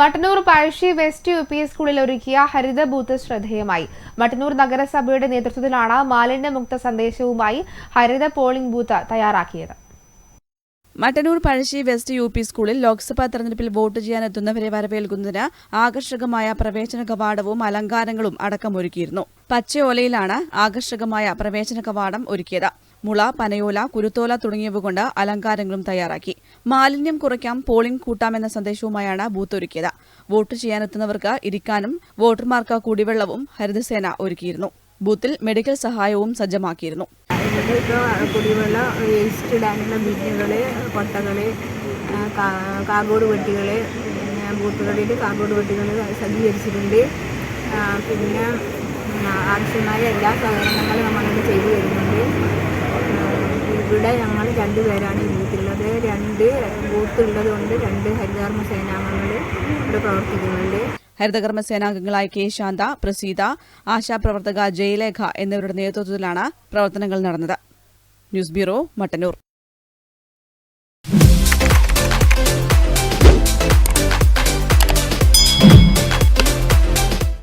Mattannur Pazhassi west U P സ്കൂളിൽ ഒരുക്കിയ ഹരിത booth ശ്രദ്ധേയമായി. മട്ടന്നൂർ നഗരസഭയുടെ നേതൃത്വത്തിലാണ് മാലിന്യമുക്ത സന്ദേശവുമായി ഹരിത പോളിംഗ് ബൂത്ത് തയ്യാറാക്കിയത്. Mattannur Pazhassi west U P സ്കൂളിൽ ലോക്സഭാ തെരഞ്ഞെടുപ്പിൽ വോട്ട് ചെയ്യാനെത്തുന്നവരെ വരവേൽക്കുന്നതിന് ആകർഷകമായ പ്രവേശന കവാടവും അലങ്കാരങ്ങളും അടക്കമൊരുക്കിയിരുന്നു പച്ചയോലയിലാണ് ആകർഷകമായ പ്രവേശന കവാടം ഒരുക്കിയത്. മുള പനയോല കുരുത്തോല തുടങ്ങിയവ കൊണ്ട് അലങ്കാരങ്ങളും തയ്യാറാക്കി. മാലിന്യം കുറയ്ക്കാം പോളിംഗ് കൂട്ടാമെന്ന സന്ദേശവുമായാണ് ബൂത്ത് ഒരുക്കിയത്. വോട്ട് ചെയ്യാനെത്തുന്നവർക്ക് ഇരിക്കാനും വോട്ടർമാർക്ക് കുടിവെള്ളവും ഹരിതസേന ഒരുക്കിയിരുന്നു. ബൂത്തിൽ മെഡിക്കൽ സഹായവും സജ്ജമാക്കിയിരുന്നു. ഇവിടെ ഇപ്പോൾ കുടിവെള്ള വേസ്റ്റ് ഇടാനുള്ള ബിന്നുകൾ കൊട്ടകൾ കാർഡ്ബോർഡ് പെട്ടികൾ പിന്നെ ബൂത്തുകളിൽ കാർഡ്ബോർഡ് പെട്ടികൾ സജ്ജീകരിച്ചിട്ടുണ്ട്. പിന്നെ ആവശ്യമായ എല്ലാ സഹകരണങ്ങളും നമ്മളിവിടെ ചെയ്തു വരുന്നുണ്ട് ഇവിടെ ഞങ്ങൾ രണ്ട് പേരാണ് ഈ ബൂത്തുള്ളത് രണ്ട് ബൂത്ത് കൊണ്ട് രണ്ട് ഹരിതകർമ്മ സേനാംഗങ്ങൾ ഇവിടെ പ്രവർത്തിക്കുന്നുണ്ട്. ഹരിതകർമ്മ സേനാംഗങ്ങളായ കെ ശാന്ത പ്രസീത ആശാപ്രവർത്തക ജയലേഖ എന്നിവരുടെ നേതൃത്വത്തിലാണ് പ്രവർത്തനങ്ങൾ നടന്നത്. News bureau Mattannur.